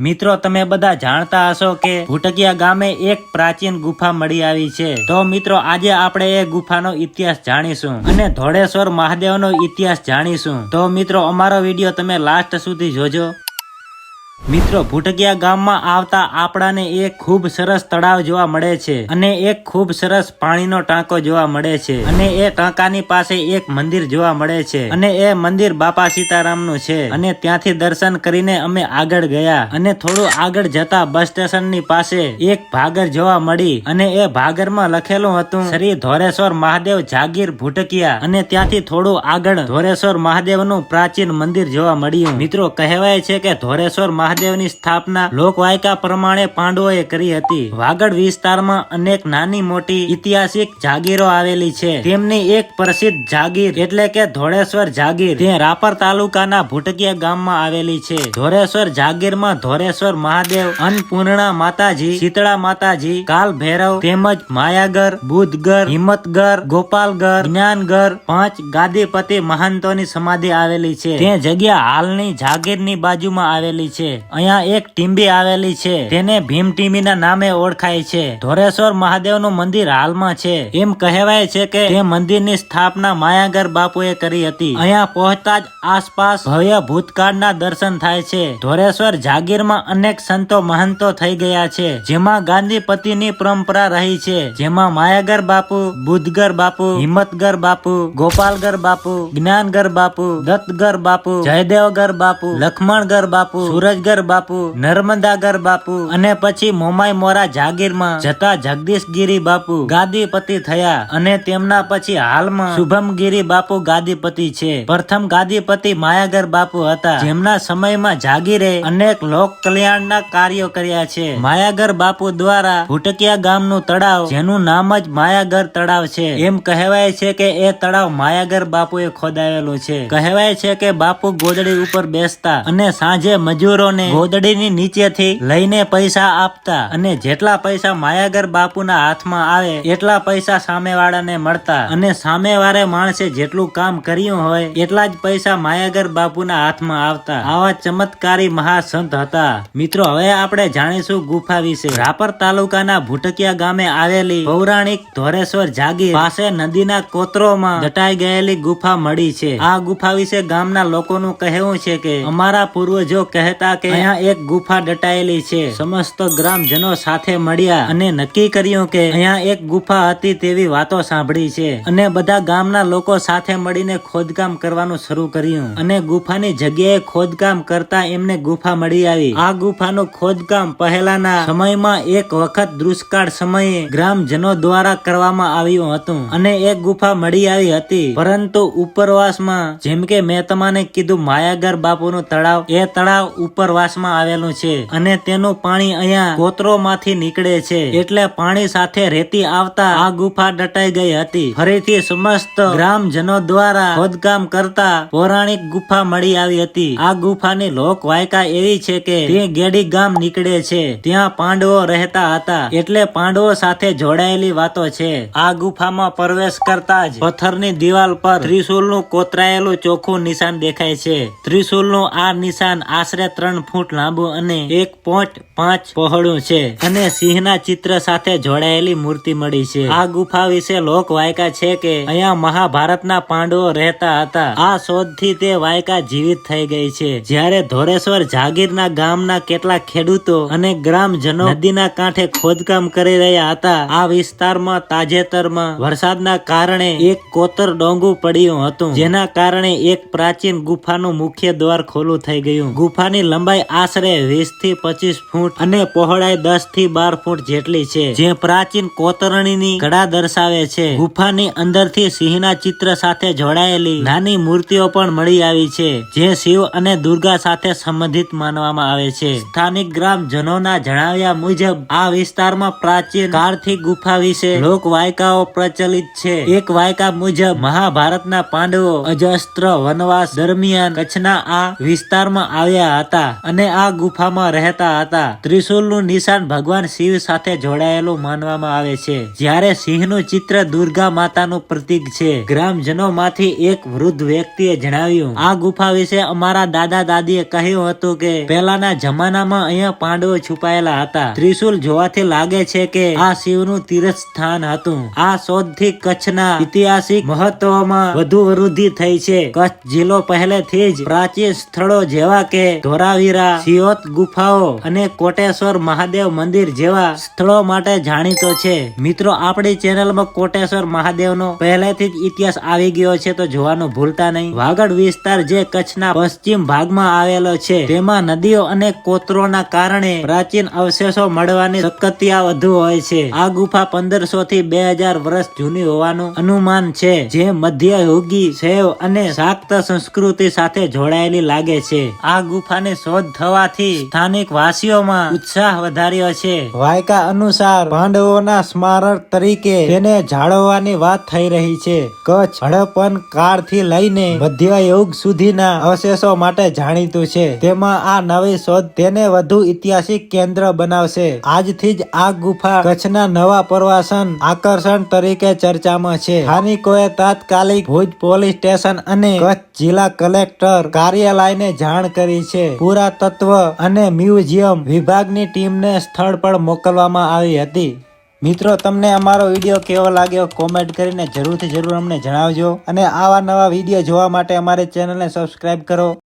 મિત્રો, તમે બધા જાણતા હશો કે ભૂટકિયા ગામે એક પ્રાચીન ગુફા મળી આવી છે. તો મિત્રો, આજે આપણે એ ગુફાનો ઇતિહાસ જાણીશું અને ધોળેશ્વર મહાદેવનો ઇતિહાસ જાણીશું. તો મિત્રો, અમારો વીડિયો તમે લાસ્ટ સુધી જોજો. મિત્રો ભૂટકિયા ગામમાં આવતા આપણાને એક ખૂબ સરસ તળાવ જોવા મળે છે અને એક ખૂબ સરસ પાણીનો ટાંકો જોવા મળે છે અને એ ટાંકાની પાસે એક મંદિર જોવા મળે છે અને એ મંદિર બાપા સીતારામનું છે અને ત્યાંથી દર્શન કરીને અમે આગળ ગયા અને થોડું આગળ જતા બસ સ્ટેશનની પાસે એક ભાગર જોવા મળી અને એ ભાગરમાં લખેલું હતું, શ્રી ધોરેશ્વર મહાદેવ જાગીર ભૂટકિયા અને ત્યાંથી થોડું આગળ ધોરેશ્વર મહાદેવનું પ્રાચીન મંદિર જોવા મળ્યું. મિત્રો, કહેવાય છે કે ધોરેશ્વર મહાદેવની સ્થાપના લોકવાયકા પ્રમાણે પાંડવોએ કરી હતી. વાગડ વિસ્તારમાં અનેક નાની મોટી ઐતિહાસિક જાગીરો આવેલી છે. તેમની એક પ્રસિદ્ધ જાગીર એટલે કે ધોળેશ્વર જાગીર તે રાપર તાલુકાના ભુટકીયા ગામમાં આવેલી છે. ધોરેશ્વર જાગીરમાં ધોરેશ્વર મહાદેવ, અન્નપૂર્ણા માતાજી, શીતળા માતાજી કાલ ભૈરવ તેમજ માયાગર બુદ્ધગર હિંમતગર, ગોપાલગર, જ્ઞાનગર પાંચ ગાદીપતિ મહંતોની સમાધિ આવેલી છે. તે જગ્યા હાલની જાગીરની બાજુમાં આવેલી છે. અહીંયા એક ટીંબી આવેલી છે. તેને ભીમ ટીંબીના નામે ઓળખાય છે. ધોરેશ્વર મહાદેવનું મંદિર હાલમાં છે. એમ કહેવાય છે કે તે મંદિરની સ્થાપના માયાગર બાપુએ કરી હતી. અહીંયા પહોંચતા જ આસપાસ ભવ્ય ભૂતકાળના દર્શન થાય છે. ધોરેશ્વર જાગીરમાં અનેક સંતો મહંતો થઈ ગયા છે. જેમાં ગાંધીપતિની પરંપરા રહી છે. જેમાં માયાગર બાપુ, બુદ્ધગર બાપુ, હિંમતગર બાપુ, ગોપાલગર બાપુ, જ્ઞાનગર બાપુ, દત્તગર બાપુ, જયદેવગર બાપુ, લખમણગર બાપુ, સૂરજગર બાપુ નર્મદાગર બાપુ અને પછી મોમાઈ મોરા જાગીરમાં જતા જગદીશગીરી બાપુ ગાદીપતિ થયા અને તેમના પછી હાલમાં શુભમગીરી બાપુ ગાદીપતિ છે. પ્રથમ ગાદીપતિ માયાગર બાપુ હતા. જેમના સમયમાં જાગીરે અનેક લોક કલ્યાણના કાર્યો કર્યા છે. માયાગર બાપુ દ્વારા ભૂટકિયા ગામનું તળાવ, જેનું નામ જ માયાગર તળાવ છે. એમ કહેવાય છે કે એ તળાવ માયાગર બાપુએ ખોદાવેલું છે. કહેવાય છે કે બાપુ ગોદડી ઉપર બેસતા અને સાંજે મજૂરોને ગોદડીની નીચેથી લઈને પૈસા આપતા અને જેટલા પૈસા માયાગર બાપુના હાથમાં આવે, એટલા પૈસા સામેવાળાને મળતા. અને સામેવાળે માણસે જેટલું કામ કર્યું હોય, એટલા જ પૈસા માયાગર બાપુના હાથમાં આવતા. આવા ચમત્કારી મહાસંત હતા. મિત્રો, હવે આપણે જાણીશું ગુફા વિશે. રાપર તાલુકાના ભૂટકિયા ગામે આવેલી પૌરાણિક ધોરેશ્વર જાગીર પાસે નદીના કોતરોમાં દટાઈ ગયેલી ગુફા મળી છે. આ ગુફા વિશે ગામના લોકોનું કહેવું છે કે, અમારા પૂર્વજો કહેતા કે અહીંયા એક ગુફા દટાયેલી છે. સમસ્ત ગ્રામજનો સાથે મળ્યા અને નક્કી કર્યું કે અહીંયા એક ગુફા હતી તેવી વાતો સાંભળી છે. અને બધા ગામના લોકો સાથે મળીને ખોદકામ કરવાનું શરૂ કર્યું. અને ગુફાની જગ્યાએ ખોદકામ કરતા એમને ગુફા મળી આવી. આ ગુફાનું ખોદકામ પહેલાના સમયમાં એક વખત દુષ્કાળ સમયે ગ્રામજનો દ્વારા કરવામાં આવ્યું હતું. અને એક ગુફા મળી આવી હતી. પરંતુ ઉપરવાસમાં જેમ કે મેં તમને કીધું, માયાગર બાપુનું તળાવ, એ તળાવ ઉપરવાસમાં આવેલું છે અને તેનું પાણી અહીંયા કોતરોમાંથી નીકળે છે. એટલે પાણી સાથે રેતી આવતા આ ગુફા દટાઈ ગઈ હતી. ફરીથી સમસ્ત ગ્રામજનો દ્વારા ખોદકામ કરતા પૌરાણિક ગુફા મળી આવી હતી. આ ગુફાની લોક વાયકા એવી છે કે તે ગેડી ગામ નીકળે છે. ત્યાં પાંડવો રહેતા હતા. એટલે પાંડવો સાથે જોડાયેલી વાતો છે. આ ગુફામાં પ્રવેશ કરતા જ પથ્થરની દિવાલ પર ત્રિશુલનું કોતરાયેલું ચોખ્ખું નિશાન દેખાય છે. ત્રિશુલનું આ નિશાન આશરે ત્રણ ફૂટ લાંબુ અને એક પોઈન્ટ પાંચ પહોળું છે. અને સિંહના ચિત્ર સાથે જોડાયેલી મૂર્તિ મળી છે. આ ગુફા વિશે લોક વાયકા છે કે અહીંયા મહાભારતના પાંડવો રહેતા હતા. આ શોધથી તે વાયકા જીવિત થઈ ગઈ છે. જ્યારે ધોરેશ્વર જાગીરના ગામના કેટલાક ખેડૂતો અને ગ્રામજનો નદીના કાંઠે ખોદકામ કરી રહ્યા હતા, આ વિસ્તારમાં તાજેતરમાં વરસાદના કારણે એક કોતર ડોંગું પડ્યું હતું. જેના કારણે એક પ્રાચીન ગુફાનું મુખ્ય દ્વાર ખોલું થઈ ગયું. ગુફાની લંબાઈ આશરે વીસથી પચીસ ફૂટ અને પહોળાઈ દસથી બાર ફૂટ જેટલી છે, જે પ્રાચીન કોતરણીની કળા દર્શાવે છે. ગુફાની અંદરથી સિંહના ચિત્ર સાથે જોડાયેલી નાની મૂર્તિઓ પણ મળી આવી છે, જે શિવ અને દુર્ગા સાથે સંબંધિત માનવામાં આવે છે. સ્થાનિક ગ્રામજનોના જણાવ્યા મુજબ, આ વિસ્તારમાં પ્રાચીન કાળથી ગુફા વિશે લોક વાયકાઓ પ્રચલિત છે. એક વાયકા મુજબ, મહાભારતના પાંડવો અજસ્ત્ર વનવાસ દરમિયાન કચ્છના આ વિસ્તારમાં આવ્યા હતા. અને આ ગુફામાં રહેતા હતા. ત્રિશુલનું નિશાન ભગવાન શિવ સાથે જોડાયેલું માનવામાં આવે છે. જ્યારે સિંહનું ચિત્ર દુર્ગા માતાનું પ્રતીક છે. ગ્રામજનો માંથી એક વૃદ્ધ વ્યક્તિએ જણાવ્યું, આ ગુફા વિશે અમારા દાદા દાદીએ કહ્યું હતું કે, પહેલાના જમાનામાં અહીંયા પાંડવો છુપાયેલા હતા. ત્રિશુલ જોવાથી લાગે છે કે આ શિવનું તીર્થ સ્થાન હતું. આ શોધથી કચ્છના ઐતિહાસિક મહત્વમાં વધુ વૃદ્ધિ થઈ છે. કચ્છ જિલ્લો પહેલેથી જ પ્રાચીન સ્થળો જેવા કે ધોરાવીરા સિયોત, ગુફાઓ અને કોટેશ્વર મહાદેવ મંદિર જેવા સ્થળો માટે જાણીતો છે. મિત્રો, આપણી ચેનલમાં કોટેશ્વર મહાદેવનો પહેલેથી જ ઇતિહાસ આવી ગયો છે, તો જોવાનું ભૂલતા નહીં. વાગડ વિસ્તાર જે કચ્છના પશ્ચિમ ભાગમાં આવેલો છે, તેમાં નદીઓ અને કોતરોના કારણે પ્રાચીન અવશેષો મળવાની શક્યતા વધુ હોય છે. આ ગુફા પંદરસો થી બે હજાર વર્ષ જૂની હોવાનું અનુમાન છે, જે મધ્યયુગી શૈવ અને શાક્ત સંસ્કૃતિ સાથે જોડાયેલી લાગે છે. આ ગુફાની શોધ થવાથી સ્થાનિક વાસીઓમાં ઉત્સાહ વધાર્યો છે. વાયકા અનુસાર પાંડવોના સ્મારક તરીકે તેને જાળવવાની વાત થઈ રહી છે. કચ્છ હડપ્પન કાળથી લઈને મધ્યયુગ સુધીના અવશેષો માટે જાણીતું છે. તેમાં આ નવી શોધ તેને વધુ ઐતિહાસિક કેન્દ્ર બનાવશે. આજથી જ આ ગુફા કચ્છના નવા પ્રવાસન આકર્ષણ તરીકે ચર્ચામાં છે. સ્થાનિકોએ તાત્કાલિક ભુજ પોલીસ સ્ટેશન અને કચ્છ જિલ્લા કલેક્ટર કાર્યાલયને જાણ કરી છે. પુરાતત્વ અને મ્યુઝિયમ વિભાગની ટીમને સ્થળ પર મોકલવામાં આવી હતી. મિત્રો, તમને અમારો વીડિયો કેવો લાગ્યો કોમેન્ટ કરીને જરૂરથી જરૂર અમને જણાવજો અને આવા નવા વીડિયો જોવા માટે અમારી ચેનલને સબસ્ક્રાઇબ કરો.